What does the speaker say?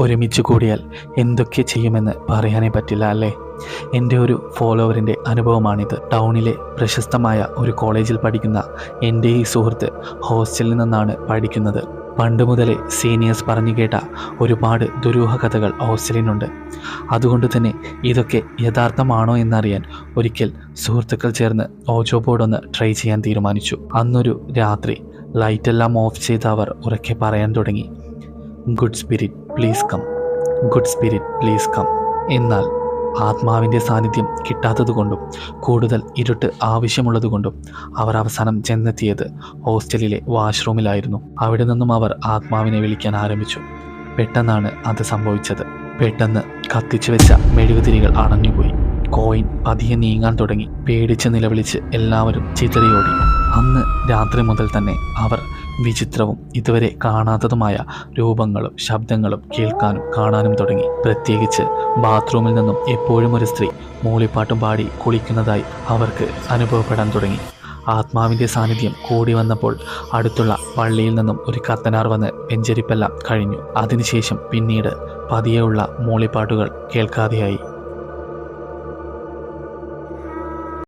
ഒരുമിച്ച് കൂടിയാൽ എന്തൊക്കെ ചെയ്യുമെന്ന് പറയാനേ പറ്റില്ല അല്ലേ? എന്റെ ഒരു ഫോളോവറിന്റെ അനുഭവമാണിത്. ടൗണിലെ പ്രശസ്തമായ ഒരു കോളേജിൽ പഠിക്കുന്ന എന്റെ ഈ സുഹൃത്ത് ഹോസ്റ്റലിൽ നിന്നാണ് പഠിക്കുന്നത്. പണ്ട് മുതലേ സീനിയേഴ്സ് പറഞ്ഞു കേട്ട ഒരുപാട് ദുരൂഹ കഥകൾ ഹോസ്റ്റലിനുണ്ട്. അതുകൊണ്ട് തന്നെ ഇതൊക്കെ യഥാർത്ഥമാണോ എന്നറിയാൻ ഒരിക്കൽ സുഹൃത്തുക്കൾ ചേർന്ന് ഓജോ ബോർഡ് ഒന്ന് ട്രൈ ചെയ്യാൻ തീരുമാനിച്ചു. അന്നൊരു രാത്രി ലൈറ്റെല്ലാം ഓഫ് ചെയ്ത് അവർ ഉറക്കെ പറയാൻ തുടങ്ങി. Good spirit. Please come. Good spirit please come. എന്നാൽ ആത്മാവിന്റെ സാന്നിധ്യം കിട്ടാത്തതുകൊണ്ടും കൂടുതൽ ഇരുട്ട് ആവശ്യമുള്ളതുകൊണ്ടും അവർ അവസാനം ചെന്നെത്തിയത് ഹോസ്റ്റലിലെ വാഷ്റൂമിലായിരുന്നു. അവിടെ നിന്നും അവർ ആത്മാവിനെ വിളിക്കാൻ ആരംഭിച്ചു. പെട്ടെന്നാണ് അത് സംഭവിച്ചത്. പെട്ടെന്ന് കത്തിച്ചു വെച്ച മെഴുകുതിരികൾ അണഞ്ഞുപോയി കോയിൻ പതിയെ നീങ്ങാൻ തുടങ്ങി. പേടിച്ച് നിലവിളിച്ച് എല്ലാവരും ചിതറിയോടി. അന്ന് രാത്രി മുതൽ തന്നെ അവർ വിചിത്രവും ഇതുവരെ കാണാത്തതുമായ രൂപങ്ങളും ശബ്ദങ്ങളും കേൾക്കാനും കാണാനും തുടങ്ങി. പ്രത്യേകിച്ച് ബാത്റൂമിൽ നിന്നും എപ്പോഴും ഒരു സ്ത്രീ മൂളിപ്പാട്ടും പാടി കുളിക്കുന്നതായി അവർക്ക് അനുഭവപ്പെടാൻ തുടങ്ങി. ആത്മാവിന്റെ സാന്നിധ്യം കൂടി വന്നപ്പോൾ അടുത്തുള്ള പള്ളിയിൽ നിന്നും ഒരു കത്തനാർ വന്ന് വെഞ്ചരിപ്പെല്ലാം കഴിഞ്ഞു. അതിനുശേഷം പിന്നീട് പതിയെയുള്ള മൂളിപ്പാട്ടുകൾ കേൾക്കാതെയായി.